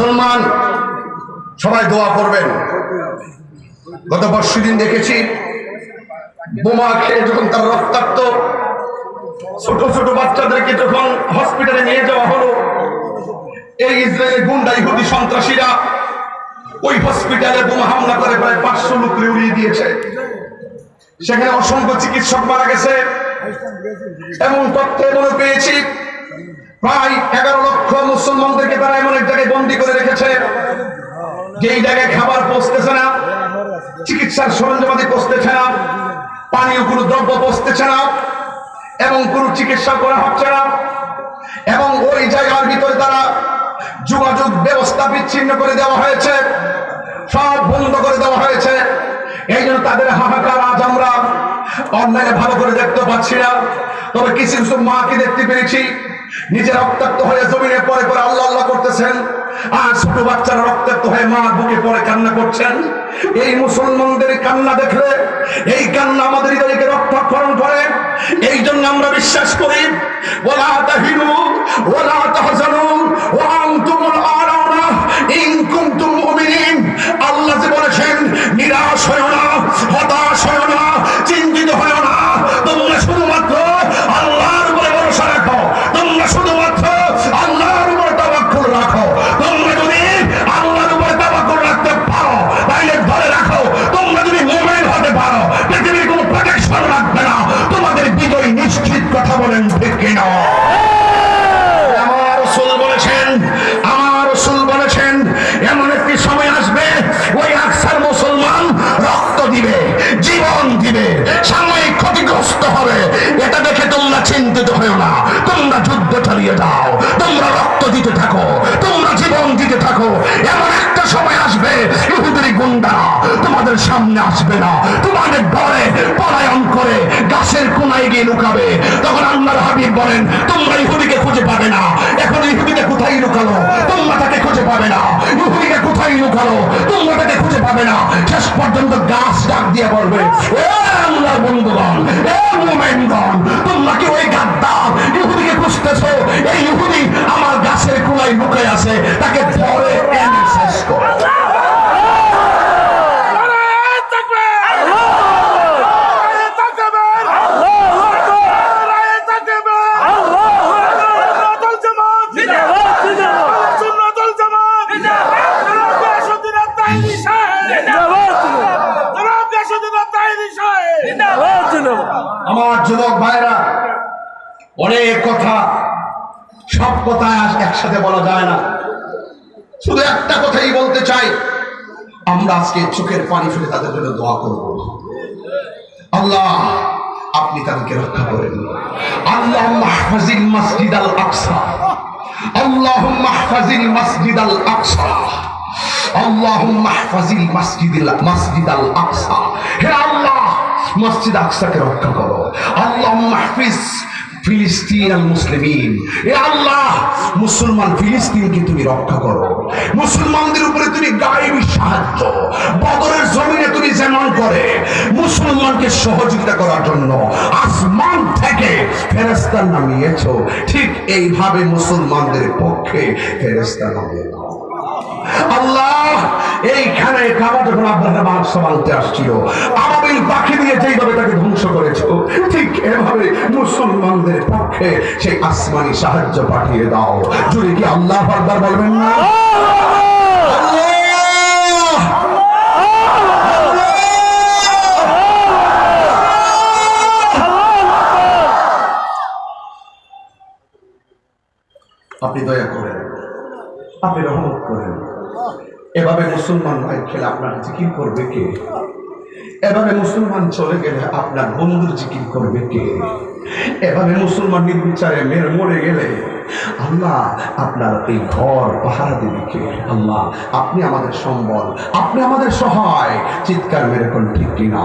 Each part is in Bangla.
মুসলমান, সবাই দোয়া করবেন। গত পরশু দিন দেখেছি, বোমা খেয়ে যখন তার রক্তাক্ত, ছোট ছোট বাচ্চাদেরকে যখন হসপিটালে নিয়ে যাওয়া হলো, এই ইসরায়েলের গুন্ডা ইহুদি সন্ত্রাসীরা ওই হসপিটালে বোমা হামলা করে প্রায় পাঁচশো লোককে উড়িয়ে দিয়েছে। সেখানে অসংখ্য চিকিৎসক মারা গেছে। এমন তথ্য এমনও পেয়েছি। প্রায় এগারো লক্ষ মুসলমানদেরকে তারা এমন এক জায়গায় বন্দি করে রেখেছে যে এই জায়গায় খাবার পৌঁছতেছে না, চিকিৎসার সরঞ্জামাদি পৌঁছতেছে না, পানীয় কোনো দ্রব্য পৌঁছতেছে না, এবং কোনো চিকিৎসা করা হচ্ছে না, এবং ওই জায়গার ভিতরে তারা যোগাযোগ ব্যবস্থা বিচ্ছিন্ন করে দেওয়া হয়েছে, সব বন্ধ করে দেওয়া হয়েছে। এই জন্য তাদের হাহাকার আজ আমরা অনলাইনে ভালো করে দেখতে পাচ্ছি না। তবে কিছু কিছু মাকে দেখতে পেরেছি। নিজে রক্তাক্ত হয়ে জমিনে পরে পরে আল্লাহ আল্লাহ করতেছেন। আর ছোট বাচ্চারা রক্তাক্ত হয়ে মা বুকে পরে কান্না করছেন। এই মুসলমানদের কান্না দেখলে, এই কান্না আমাদের হৃদয়কে রক্তাক্ষরণ করে। এই জন্য আমরা বিশ্বাস করি ওলা তাহিনু ওলা তাহজানু বলেছেন, আমার রসুল বলেছেন, এমন একটি সময় আসবে, ওই আকসার মুসলমান রক্ত দিবে, জীবন দিবে, সাময়িক ক্ষতিগ্রস্ত হবে। এটা দেখে তোমরা চিন্তিত হয়েও না। তোমরা যুদ্ধ চালিয়ে যাও, তোমরা রক্ত দিতে থাকো, তোমরা জীবন দিতে থাকো। এমন একটা সময় আসবে, ইহুদির গুন্ডা তোমাদের সামনে আসবে না। তোমাদের ডরে পলায়ন করে গাছের কোনায় গিয়ে লুকাবে। তখন আল্লাহর হাবিব বলেন পাবে না। ইহুদিকে কোথায় লুকালো তোমরা খুঁজে পাবে না। শেষ পর্যন্ত গাছ ডাক দিয়ে বলবে, এ আল্লাহর বন্ধুগণ মোমেনগণ, তোমরা কি ওই গাদ্দার ইহুদিকে খুঁজতেছো? এই ইহুদি আমার গাছের কুলায় লুকায় আছে, তাকে আমার যুবক ভাইরা, অনেক কথা, সব কথা একসাথে বলা যায় না। শুধু একটা কথাই বলতে চাই, আমরা আজকে চোখের পানি ফেলে তাদের জন্য দোয়া করব। আল্লাহ, আপনি তাদেরকে রক্ষা করেন। আল্লাহ মাহফাজিল মসজিদ আল আকসা। আল্লাহ মাহফাজিল মসজিদ আল আকসা। আল্লাহ মাহফাজিল মসজিদ মসজিদ আল আকসা। হে আল্লাহ মসজিদ আকসাকে রক্ষা করো। আল্লাহ মাহফিজ ফিলিস্তিন মুসলিমিন। এ আল্লাহ, মুসলমান ফিলিস্তিনকে তুমি রক্ষা করো। মুসলমানদের উপরে তুমি সাহায্য। বদরের জমিনে তুমি যেমন করে, মুসলমানকে সহযোগিতা করার জন্য আসমান থেকে নামিয়েছো। ঠিক এইভাবে মুসলমানদের পক্ষে ফেরেস্তা নামিয়ে আল্লাহ, এইখানে কাবা যখন আব্রাহাম আনতে আসছিল আরবে আবাবিল পাখি দিয়ে যেইভাবে তাকে ধ্বংস করেছ, ঠিক এভাবে মুসলমানদের পক্ষে সেই আসমানি সাহায্য পাঠিয়ে দাও। যদি কি আল্লাহ আকবার বলবেন না? আপনি দয়া করেন, আপনি রহমত করেন। এভাবে মুসলমান ভাই খেলে আপনার জিকির করবে কে? এভাবে মুসলমান চলে গেলে আপনার বন্ধুর জিকির করবে কে? এভাবে মুসলমান নির্বিচারে মেয়ের মরে গেলে আল্লাহ আপনার এই ঘর পাহারা দেবে কে? আল্লাহ, আপনি আমাদের সম্বল, আপনি আমাদের সহায়। চিৎকার মেরে কোন ঠিক কিনা?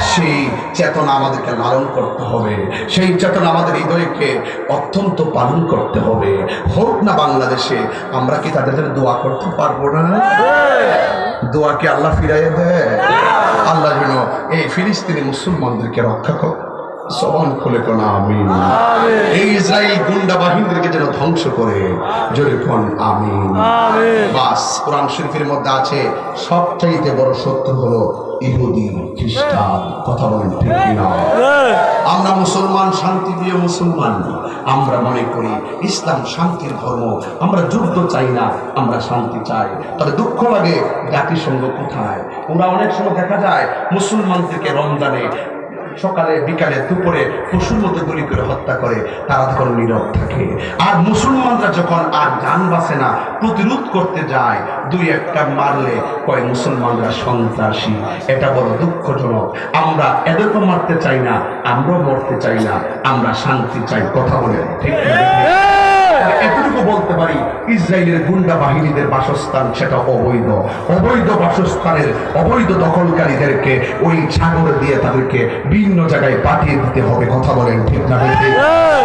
সেই চেতনা আমাদেরকে লালন করতে হবে। সেই চেতনা আমাদের হৃদয়কে অত্যন্ত পালন করতে হবে। হোক না বাংলাদেশে, আমরা কি তাদের দোয়া করতে পারব না? দোয়াকে আল্লাহ ফিরাইয়ে দেয়। আল্লাহ যেন এই ফিলিস্তিনি মুসলমানদেরকে রক্ষা কর সবান খুলে কোন আমি এই ইসরায়েল গুন্ডা বাহিনীদেরকে যেন ধ্বংস করে জোরে কোন আমি বাস কোরআন শরীফের মধ্যে আছে সবচাইতে বড় সত্য হলো ইহুদি খ্রিস্টান। কথা বলেন ঠিক কিনা? আমরা মুসলমান শান্তিপ্রিয় মুসলমান। আমরা মনে করি ইসলাম শান্তির ধর্ম। আমরা যুদ্ধ চাই না আমরা শান্তি চাই। তবে দুঃখ লাগে জাতিসংঘ কোথায়? ওরা অনেক সময় দেখা যায় মুসলমানদেরকে রমজানে সকালে, বিকালে, দুপুরে পশুর মতো গুলি করে হত্যা করে, তারা তখন নীরব থাকে। আর মুসলমানরা যখন আর যান বাসে না, প্রতিরোধ করতে যায়, দুই একটা মারলে কয় মুসলমানরা সন্ত্রাসী। এটা বড় দুঃখজনক। আমরা এদেরকে মারতে চাই না, আমরাও মরতে চাই না, আমরা শান্তি চাই, কথা বলে ঠিক এতটুকু বলতে পারি ইসরায়েলের গুন্ডা বাহিনীদের বাসস্থান সেটা অবৈধ। অবৈধ বাসস্থানের অবৈধ দখলকারীদেরকে ওই সাগর দিয়ে তাদেরকে ভিন্ন জায়গায় পাঠিয়ে দিতে হবে কথা বলেন ঠিক না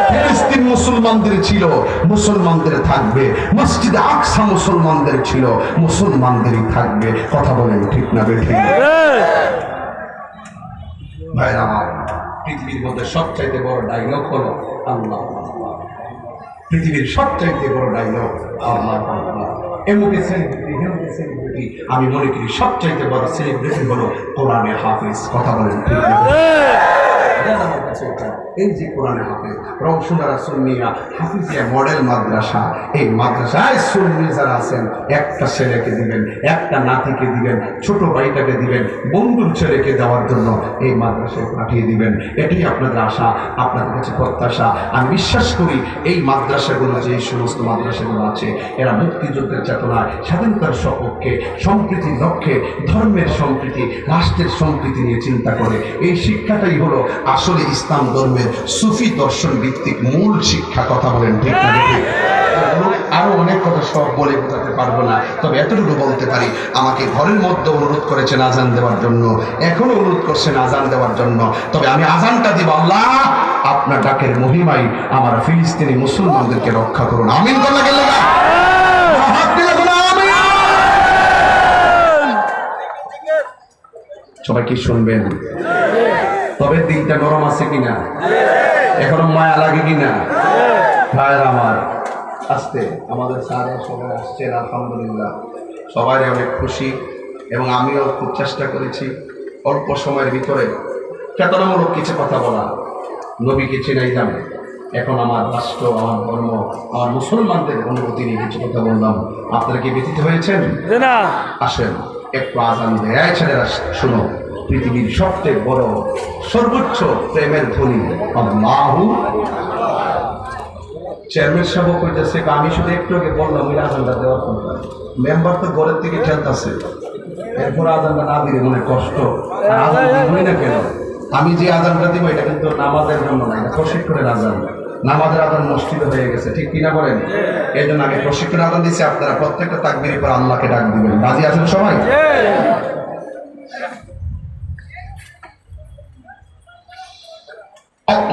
ফিলিস্তিন মুসলমানদের ছিল মুসলমানদের থাকবে। মসজিদ আকসা মুসলমানদের ছিল মুসলমানদেরই থাকবে কথা বলেন ঠিক না ঠিক। ভাইরা পৃথিবীর মধ্যে সবচাইতে বড় ডায়লগ হলো আল্লাহ। পৃথিবীর সবচাইতে বড় ডায়লগ আল্লাহ আল্লাহ। এমুকে সেলিব্রিটি আমি মনে করি সবচাইতে বড় সেলিব্রিটি হলো কোরআনে হাফিজ কথা বলেন ঠিক? এটা। এই যে কোরআনে হাফেজ রংসুনারা সুন্নিয়া হাফিজিয়া মডেল মাদ্রাসা, এই মাদ্রাসায় সুন্নি যারা আছেন, একটা ছেলেকে দিবেন, একটা নাতিকে দিবেন, ছোট ভাইটাকে দিবেন, বন্ধুর ছেলেকে দেওয়ার জন্য এই মাদ্রাসায় পাঠিয়ে দিবেন এটাই আপনাদের আশা, আপনাদের কাছে প্রত্যাশা আমি বিশ্বাস করি এই মাদ্রাসাগুলো যে এই সমস্ত মাদ্রাসাগুলো আছে, এরা মুক্তিযুদ্ধের চেতনায়, স্বাধীনতার সপক্ষে, সম্প্রীতির লক্ষ্যে, ধর্মের সম্প্রীতি, রাষ্ট্রের সম্প্রীতি নিয়ে চিন্তা করে এই শিক্ষাটাই হলো আসলে ইসলাম ধর্মের সুফি দর্শন ভিত্তিক মূল শিক্ষা কথা বলেন ঠিক না? আরও অনেক কথা সব বলে বোঝাতে পারব না, তবে এতটুকু বলতে পারি, আমাকে ঘরের মধ্যে অনুরোধ করেছেন আজান দেওয়ার জন্য। এখনও অনুরোধ করছেন আজান দেওয়ার জন্য। তবে আমি আজানটা দিব, আল্লাহ! আপনার ডাকের মহিমাই আমার ফিলিস্তিনি মুসলমানদেরকে রক্ষা করুন। আমিন করলে গেলে? সবাই কি শুনবেন? তবে দিনটা গরম আছে কিনা? এখনও মায়া লাগে কিনা? ভাইয়ের আমার আসতে আমাদের স্যাররা সবাই আসছেন আলহামদুলিল্লাহ। সবাই অনেক খুশি এবং আমিও খুব চেষ্টা করেছি অল্প সময়ের ভিতরে। চেতনামূলক কিছু কথা বলা। নবীকে চেনাই যাবে এখন আমার রাষ্ট্র আমার ধর্ম আমার মুসলমানদের অনুভূতি নিয়ে কিছু কথা বললাম। আপনারা কি ব্যতীত হয়েছেন? আসেন একটু আজান দেয়। ছেলেরা শুনো। পৃথিবীর সবচেয়ে বড়, সর্বোচ্চ প্রেমের ধ্বনি আল্লাহু চেয়ারম্যান সাহেব আমি শুধু একটু আগে বললাম, ওই আজানটা দেওয়ার কথা। মেম্বার তো ঘরের থেকে এরপর আজানটা না দিলে কষ্ট। না কেন? আমি যে আজানটা দিব, এটা কিন্তু নামাজের জন্য না, এটা প্রশিক্ষণের আজান নামাজের আজান মসজিদে হয়ে গেছে, ঠিক কিনা বলেন? এই জন্য আমি প্রশিক্ষণ আজান দিচ্ছি আপনারা প্রত্যেকটা তাকবির পর আল্লাহকে ডাক দিবেন। রাজি আছেন সবাই?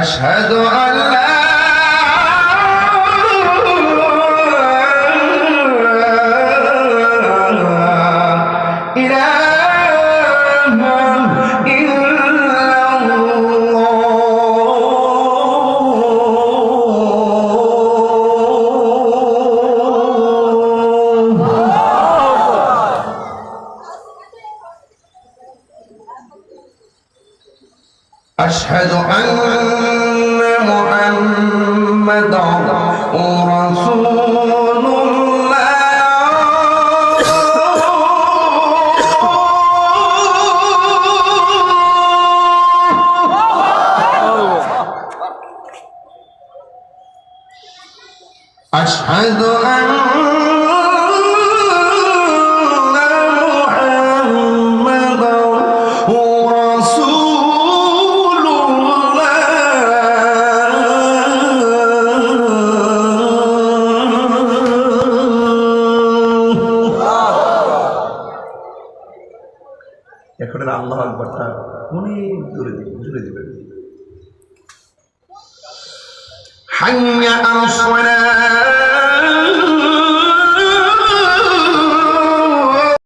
أشهد أن لا إله إلا الله أشهد أن محمدا رسول الله أشهد আল্লাহ আকবরটা অনেক দূরে দিবে জুড়ে দিবেন। হাইয়া